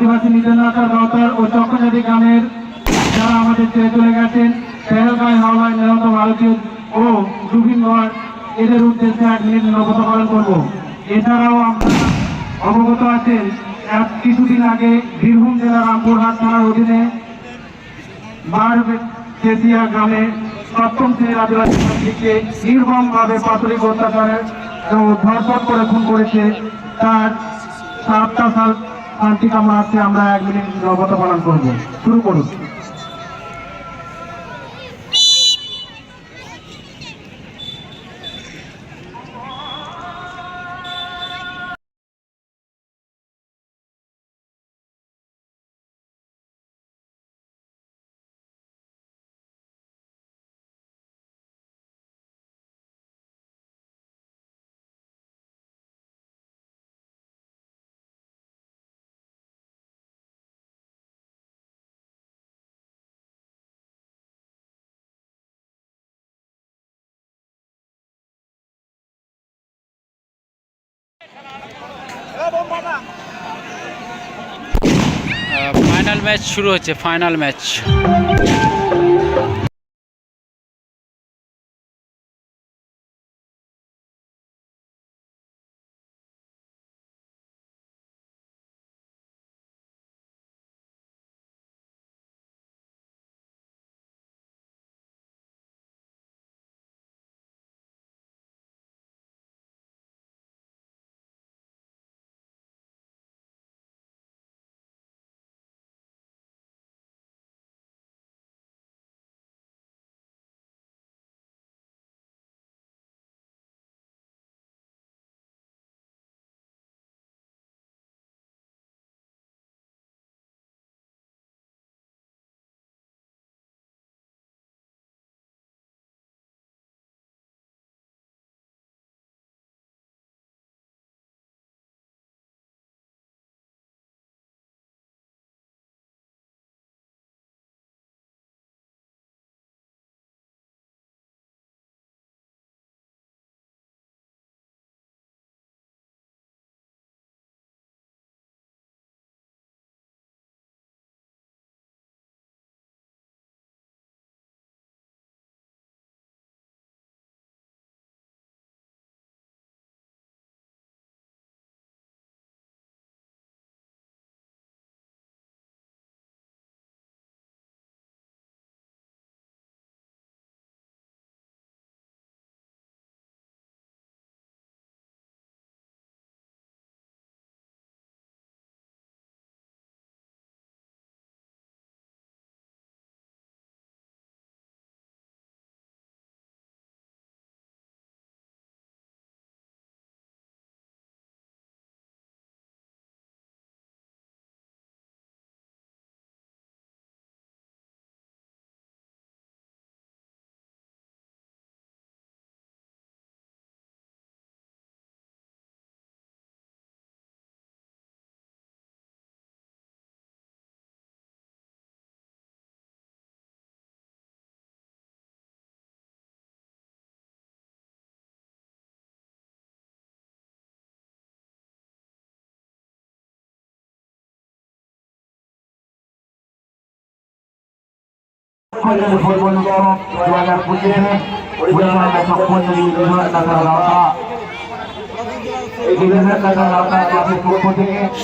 আদিবাসী নীতিনাথ দত্তর ও চক্রজাতি গ্রামের যারা আমাদের ছেড়ে চলে গেছেন পেহেলগাঁয় হাওলায় নিহত ভারতীয় ও জুবিনগড় এদের উদ্দেশ্যে এক মিনিট নবত পালন করব। এছাড়াও আপনারা অবগত আছেন, এক কিছুদিন আগে বীরভূম জেলার রামপুরহাট থানার অধীনে বারবেতিয়া গ্রামে সপ্তম শ্রেণির আদিবাসী ছাত্রীকে নির্মমভাবে পাথরিক অত্যাচারের ধর্ষণ করে খুন করেছে তার সাতটা সাল শান্তি কামনার্থে আমরা এক মিনিট নবত পালন করব। শুরু করুন। ফাইনাল ম্যাচ শুরু হচ্ছে ফাইনাল ম্যাচ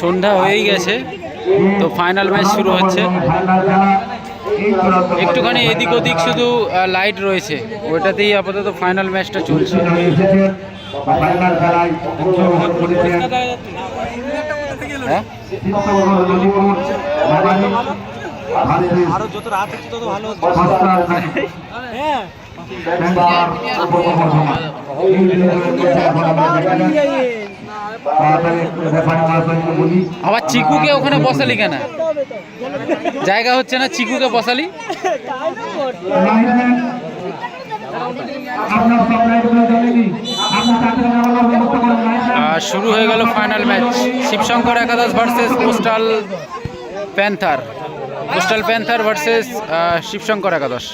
সন্ধ্যা হয়েই গেছে তো ফাইনাল ম্যাচ শুরু হচ্ছে। একটুখানি এদিক ওদিক শুধু লাইট রয়েছে ওটাতেই আপাতত ফাইনাল ম্যাচটা চলছে। হ্যাঁ? মাদানী যত রাত তত ভালো বলি আবার চিকুকে ওখানে বসালি কেন? জায়গা হচ্ছে না চিকুকে বসালি? শুরু হয়ে গেল ফাইনাল ম্যাচ শিবশঙ্কর একাদশ versus postal panther postal panther versus Shibshankar একাদশ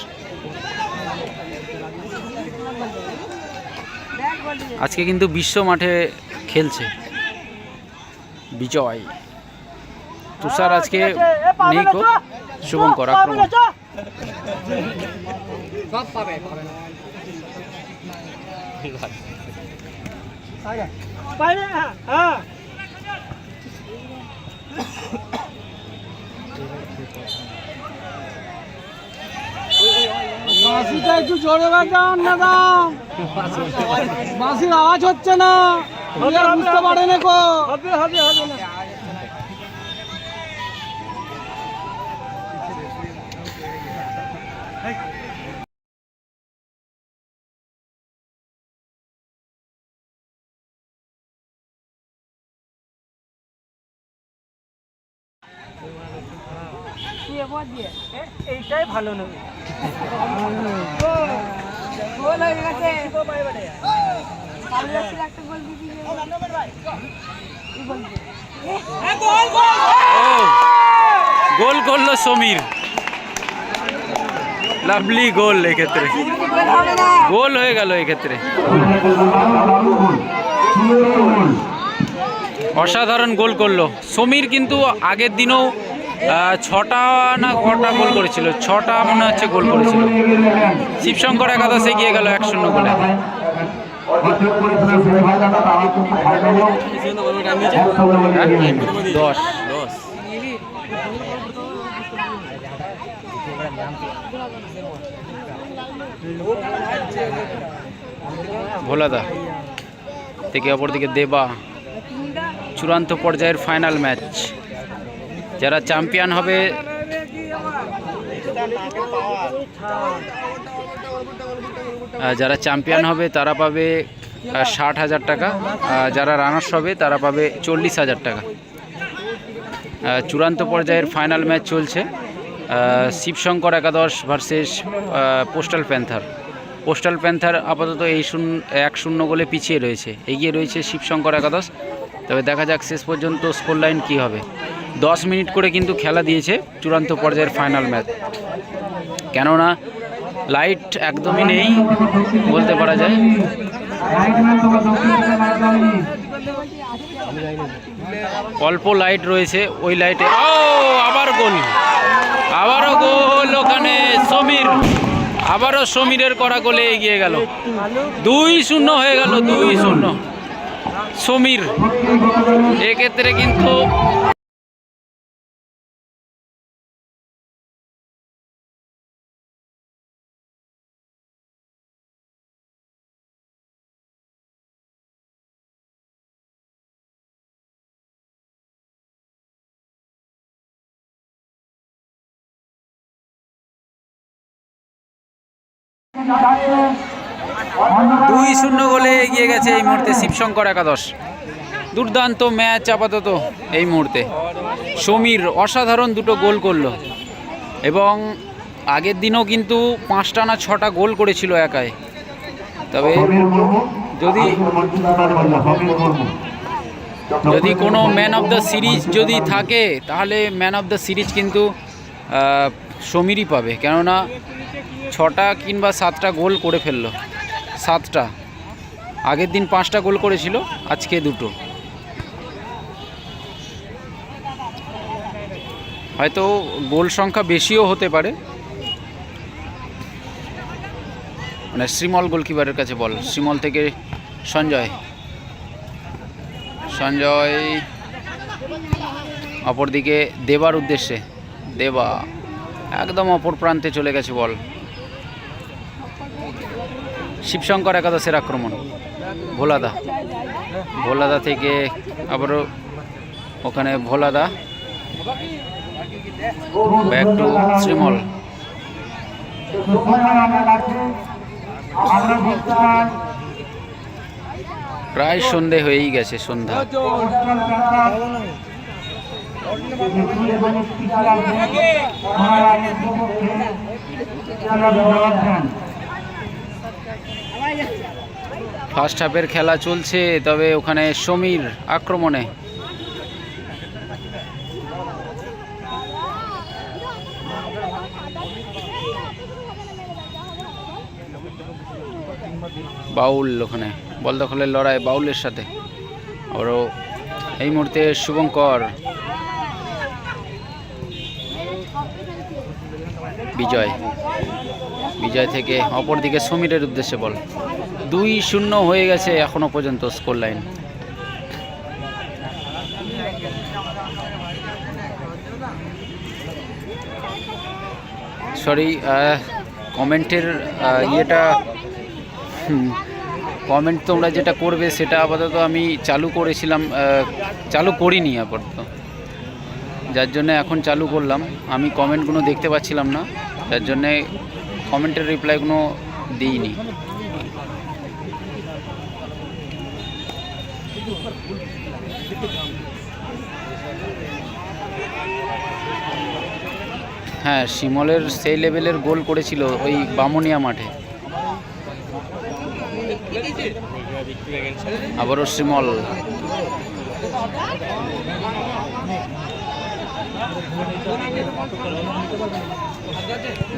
আজকে কিন্তু বিশ্ব মাঠে খেলছে বিজয়। তুষার আজকে নেই কো শুভঙ্কর আক্রমণ। হ্যাঁ একটু জোরে বাজান দাদা বাসির আওয়াজ হচ্ছে না। বুঝতে পারেন কো। হবে হবে হবে। এইটাই ভালো গোল গোল করল সমীর। লাভলি গোল এক্ষেত্রে। গোল হয়ে গেল এক্ষেত্রে। অসাধারণ গোল করল। সমীর কিন্তু আগের দিনও ছটা না কটা গোল করেছিল? ছটা মনে হচ্ছে গোল করেছিল। শিবশঙ্কর একাদশ এগিয়ে গেল এক শূন্য গোলে। দশ। ভোলাদা থেকে অপরদিকে দেবা। চূড়ান্ত পর্যায়ের ফাইনাল ম্যাচ যারা চ্যাম্পিয়ন হবে যারা চ্যাম্পিয়ন হবে তারা পাবে ষাট হাজার টাকা যারা রানার্স হবে তারা পাবে চল্লিশ হাজার টাকা। চূড়ান্ত পর্যায়ের ফাইনাল ম্যাচ চলছে শিবশঙ্কর একাদশ versus postal panther postal panther আপাতত এই শূন্য, এক শূন্য গোলে পিছিয়ে রয়েছে, এগিয়ে রয়েছে শিবশঙ্কর একাদশ। তবে দেখা যাক শেষ পর্যন্ত স্কোর লাইন কী হবে। দশ মিনিট করে কিন্তু খেলা দিয়েছে চূড়ান্ত পর্যায়ের ফাইনাল ম্যাচ। কেননা, লাইট একদমই নেই, বলতে পারা যায়। অল্প লাইট রয়েছে, ওই লাইটে ও, আবার গোল। আবারও গোল ওখানে সমীর। আবারও সমীরের করা গোলে এগিয়ে গেল। দুই শূন্য হয়ে গেল, দুই শূন্য। সমীর। এক্ষেত্রে কিন্তু দুই শূন্য গোলে এগিয়ে গেছে এই মুহূর্তে শিবশঙ্কর একাদশ। দুর্দান্ত ম্যাচ আপাতত এই মুহূর্তে। সমীর অসাধারণ দুটো গোল করল। এবং আগের দিনও কিন্তু পাঁচটা না ছটা গোল করেছিল একাই। তবে যদি যদি কোনো ম্যান অফ দ্য সিরিজ যদি থাকে, তাহলে ম্যান অফ দ্য সিরিজ কিন্তু সমীরই পাবে। কেননা ছটা কিংবা সাতটা গোল করে ফেলল। সাতটা। আগের দিন পাঁচটা গোল করেছিল, আজকে দুটো। হয়তো গোল সংখ্যা বেশিও হতে পারে। মানে শ্রীমল গোলকিপারের কাছে বল। শ্রীমল থেকে সঞ্জয়। সঞ্জয় অপরদিকে দেবার উদ্দেশ্যে। দেবা। একদম অপর প্রান্তে চলে গেছে বল। শিবশঙ্কর একাদশের আক্রমণ, ভোলাদা। ভোলাদা থেকে আবারও ওখানে ভোলাদা। Back to শ্রীমল। প্রায় সন্ধে হয়েই গেছে, সন্ধ্যা। ফার্স্ট হাফের খেলা চলছে, তবে ওখানে সমীর আক্রমণে। বাউল ওখানে, বল দখলের লড়াই বাউলের সাথে। আবারও এই মুহূর্তে শুভঙ্কর। বিজয়। বিজয় থেকে অপরদিকে সমীরের উদ্দেশ্যে বল। দুই শূন্য হয়ে গেছে এখনও পর্যন্ত স্কোর লাইন সরি কমেন্টের ইয়েটা কমেন্ট তোমরা যেটা করবে সেটা আপাতত আমি চালু করেছিলাম চালু করিনি আপাতত। যার জন্য এখন চালু করলাম। আমি কমেন্টগুলো দেখতে পাচ্ছিলাম না, যার জন্যে কমেন্টের রিপ্লাইগুলো দিইনি। হ্যাঁ শিমলের সেই লেভেলের গোল করেছিল ওই বামুনিয়া মাঠে। আবারও শিমল।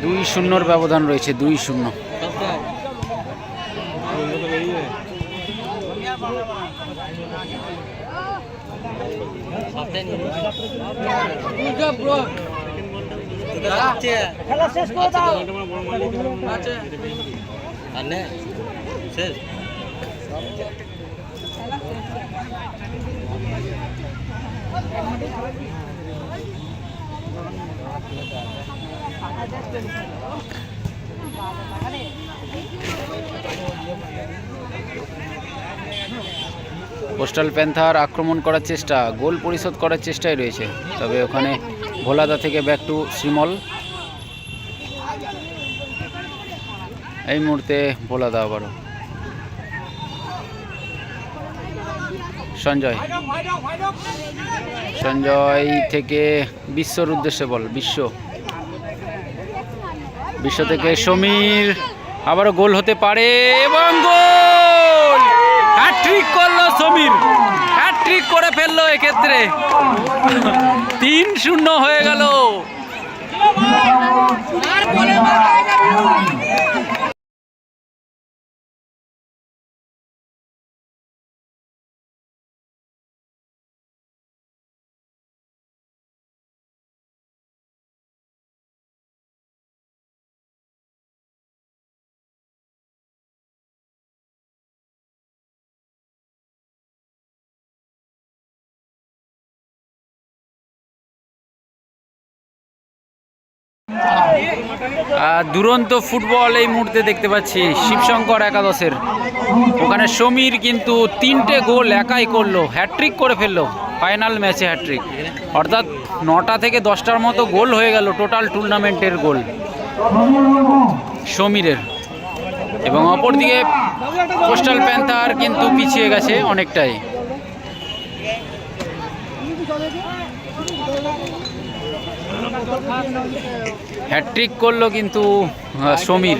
দুই শূন্যর ব্যবধান রয়েছে, দুই শূন্য। খেলা শেষ করে দাও পোস্টাল প্যান্থার আক্রমণ করার চেষ্টা, গোল পরিশোধ করার চেষ্টায় রয়েছে। তবে ওখানে ভোলাদা থেকে ব্যাক টু শ্রীমল। এই মুহূর্তে ভোলাদা আবারও। সঞ্জয়। সঞ্জয় থেকে বিশ্বর উদ্দেশ্যে বল, বিশ্ব। বিশ্ব থেকে সমীর, আবারও গোল হতে পারে, এবং গোল! হ্যাট্রিক করল সমীর। হ্যাট্রিক করে ফেলল এক্ষেত্রে। তিন শূন্য হয়ে গেল। দুরন্ত ফুটবল এই মুহূর্তে দেখতে পাচ্ছি শিবশঙ্কর একাদশের। ওখানে সমীর কিন্তু তিনটে গোল একাই করল হ্যাট্রিক করে ফেলল ফাইনাল ম্যাচে হ্যাট্রিক অর্থাৎ নটা থেকে দশটার মতো গোল হয়ে গেল টোটাল টুর্নামেন্টের গোল সমীরের। এবং অপরদিকে পোস্টাল প্যান্থার কিন্তু পিছিয়ে গেছে অনেকটাই। হ্যাট্রিক করল কিন্তু সমীর।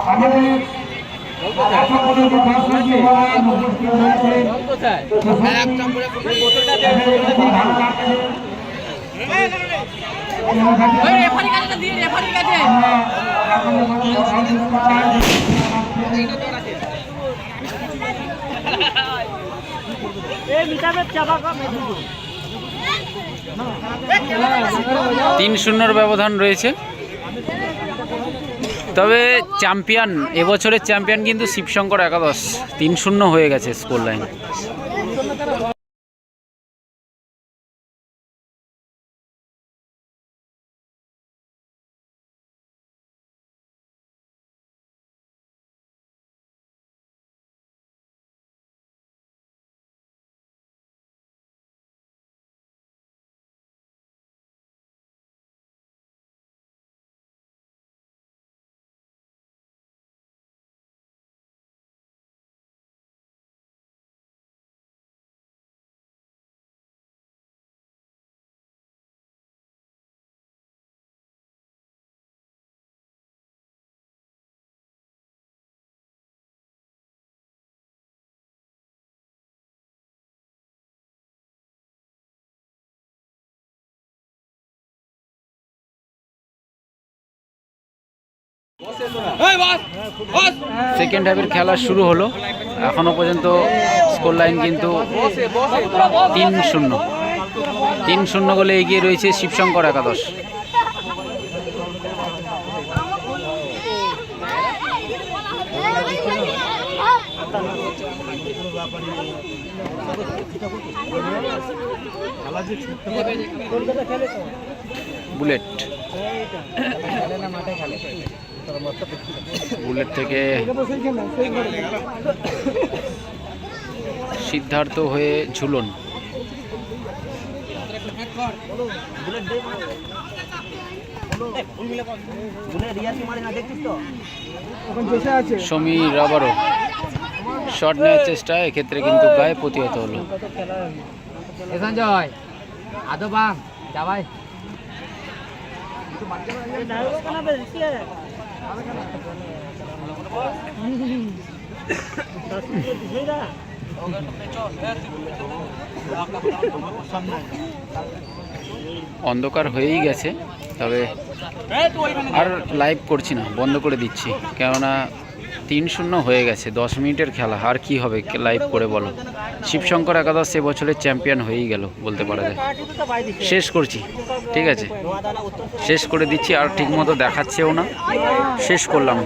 আমাদের তিন শূন্যর ব্যবধান রয়েছে। তবে চ্যাম্পিয়ন এবছরের চ্যাম্পিয়ন কিন্তু শিবশঙ্কর একাদশ তিন শূন্য হয়ে গেছে স্কোর লাইন। সেকেন্ড হাফের খেলা শুরু হলো। এখনও পর্যন্ত স্কোর লাইন কিন্তু তিন শূন্য। তিন শূন্য গোলে এগিয়ে রয়েছে শিবশঙ্কর একাদশ। বুলেট বুলেট থেকে সিদ্ধার্থ হয়ে ঝুলন। সমীর আবারও শট নেওয়ার চেষ্টা এক্ষেত্রে কিন্তু গায়ে প্রতিহত হলো। সঞ্জয় আদো বাম যা ভাই অন্ধকার হয়েই গেছে তবে আর লাইভ করছি না বন্ধ করে দিচ্ছি। কেননা তিন শূন্য হয়ে গেছে, দশ মিনিটের খেলা, আর কি হবে লাইভ করে বলো। শিবশঙ্কর একাদশ সে বছরের চ্যাম্পিয়ন হয়েই গেল বলতে পারা যায়। শেষ করছি, ঠিক আছে। শেষ করে দিচ্ছি, আর ঠিকমতো দেখাচ্ছেও না। শেষ করলাম।